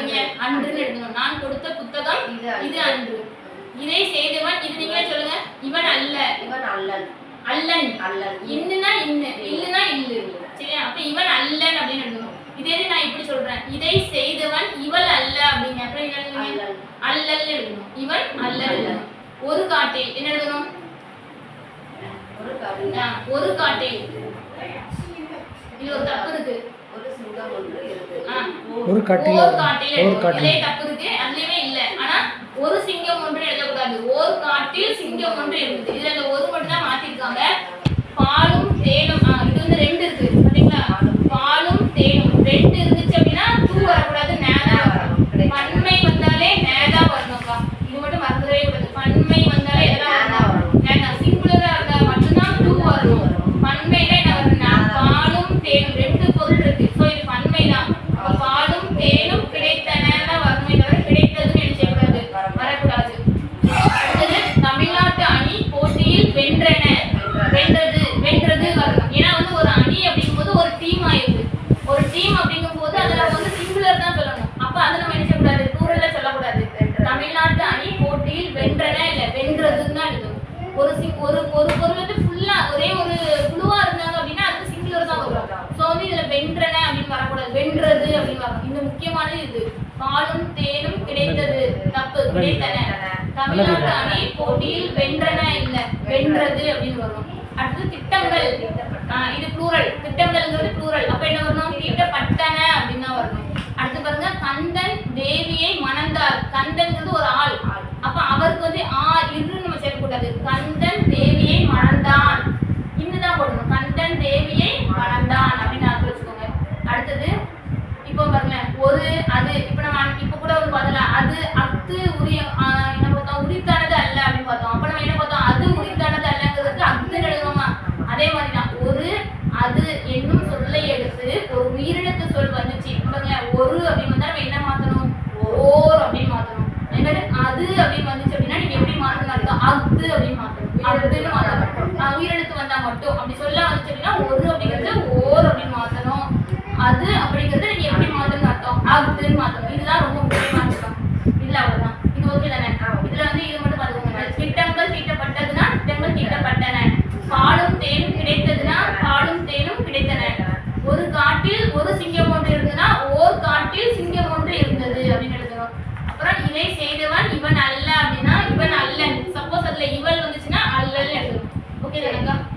அன்றுன்னு நான் கொடுத்த புத்தகம் இது அன்று. இது செய்தவன் இது நீங்களே சொல்லுங்க. இவன் அல்ல. இவன் அல்லன். அல்லன். அல்லன். இன்னுனா இன்னு. இல்லுனா இல்லு. சரியா? அப்ப இவன் அல்லன் அப்படின்னு எழுதணும். இதே நான் இப்படி சொல்றேன். இதை செய்தவன் இவள் அல்ல அப்படிங்க அப்புறம் என்ன எழுதுவீங்க அல்லல் எழுதணும். இவன் அல்லல் எழுதணும். ஒரு காட்டில் என்ன எழுதணும்? ஒரு காட்டில் இது ஒரு தப்பு இருக்கு ஒரு சிங்கம் ஒன்று இருந்தது ஆ. ஒரு காட்டில் ஒரு. காட்டில். தப்பு இருக்கு. அதுலயுமே இல்ல. ஆனா ஒரு சிங்கம் ஒன்று எழுதக்கூடாது. ஓர் காட்டில் சிங்கம் ஒன்று இருந்தது இதுல ஒரு மட்டும் தான் மாத்திருக்காங்க பாலும் தேனும் ஆ, இது வந்து ரெண்டு இருக்கு பாத்தீங்களா பாலும் தேனும் ரெண்டு இருந்துச்சு அப்படின்னா டூ வரக்கூடாது நேரா வரணும் பன்மை வந்தாலே நேரா வரணும்க்கா இது மட்டும் மறந்துடவே கூடாது பன்மை வந்தாலே எதெல்லாம் வரணும் நேரா சிங்குலரா இருந்தா மட்டும்தான் டூ வரணும் பன்மையில என்ன வரும்னா பாலும் தேனும் ரெண்டு பொருள் இருக்கு சோ இது பன்மை தான் அப்ப பாலும் தேனும் கிடைத்தன தான் வரணுமே தவிர கிடைத்ததுன்னு நினைச்சக்கூடாது வரக்கூடாது அடுத்தது தமிழ்நாட்டு அணி போட்டியில் வென்றன வென்றது வென்றது வரணும் ஏன்னா வந்து ஒரு அணி அப்படிங்கும்போது ஒரு டீம் ஆயிடுது ஒரு டீம் அப்படிங்கும்போது அதுல வந்து சிங்குலர் தான் சொல்லணும் அப்ப அதை நம்ம என்ன செய்யக்கூடாது டூரல்ல சொல்லக்கூடாது தமிழ்நாட்டு அணி போட்டியில் வென்றன இல்ல வென்றதுன்னு தான் எழுதணும் ஒரு ஒரு பொருள் வந்து ஃபுல்லா ஒரே ஒரு குழுவா இருந்தாங்க அப்படின்னா அது சிங்குலர் தான் வரும். ஸோ வந்து இதுல வென்றன அப்படின்னு வரக்கூடாது. வென்றது அப்படின்னு வரணும் இந்த முக்கியமானது இது. பாலும் தேனும் கிடைத்தது. தப்பு. கிடைத்தன. தமிழ்நாட்டு அணி போட்டியில் வென்றன இல்ல வென்றது அப்படின்னு வரும். அடுத்து திட்டங்கள். இது ப்ளூரல் திட்டங்கள்ங்கிறது ப்ளூரல் அப்ப என்ன வரணும்? தீட்டப்பட்டன அப்படின்னு தான் வரணும். அடுத்து பாருங்க கந்தன் தேவியை மணந்தார். கந்தன்ங்கிறது ஒரு ஆள். அப்ப அவருக்கு வந்து ஆ இரு நம்ம சேர்க்கக்கூடாது கந்தன் தேவியை மணந்தான் இன்னுதான் போடணும் கந்தன் தேவியை மணந்தான் அப்படின்னு ஞாபகம் வச்சுக்கோங்க அடுத்தது இப்போ பாருங்க ஒரு அது இப்போ நம்ம இப்போ கூட ஒரு பதிலா அது அத்து உரிய ஆ, என்ன பார்த்தோம் உரித்தானது அல்ல அப்படின்னு பார்த்தோம் அப்ப நம்ம என்ன பார்த்தோம் அது உரித்தானது அல்லங்கிறதுக்கு அத்து எழுதுவோமா அதே மாதிரி தான் ஒரு அது என்னும் சொல்லை எடுத்து ஒரு உயிரிழத்து சொல் வந்துச்சு பாருங்க ஒரு அப்படின்னு வந்தா நம்ம என்ன மாத்தணும் ஓர் அப்படின்னு மாத்தணும் என்னது அது அப்படின்னு வந்துச்சு அப்படின்னா நீங்க எப்படி மாத்தணும் அர்த்தம் அத்து அப்படின்னு மாற்றணும். அதுன்னு மாற்றப்பட்டோம் உயிரெழுத்து வந்தா மட்டும். அப்படி சொல்ல வந்துச்சு அப்படின்னா ஒரு அப்படிங்கிறது ஓர் அப்படின்னு மாற்றணும். அது அப்படிங்கிறது நீங்க எப்படி மாத்தணும் அர்த்தம் அதுன்னு மாத்தணும் இதுதான் ரொம்ப முக்கியமான அர்த்தம் இல்ல அவ்வளவுதான் இது ஓகே தானே இதுல வந்து இது மட்டும் பாத்துக்கோங்க திட்டங்கள் தீட்டப்பட்டதுன்னா திட்டங்கள் தீட்டப்பட்டன பாலும் தேனும் கிடைத்ததுன்னா பாலும் தேனும் கிடைத்தன ஒரு காட்டில் ஒரு சிங்கம் ஒன்று இருந்ததுன்னா ஓர் காட்டில் சிங்கம் ஒன்று இருந்தது அப்படின்னு எழுதணும் அப்புறம் செய்தவன் இவன் அல்ல அப்படின்னா இவன் அல்லன். சப்போஸ் அதுல இவள் வந்துச்சுன்னா அல்லல் எழுதணும் ஓகே தானக்கா ஓகே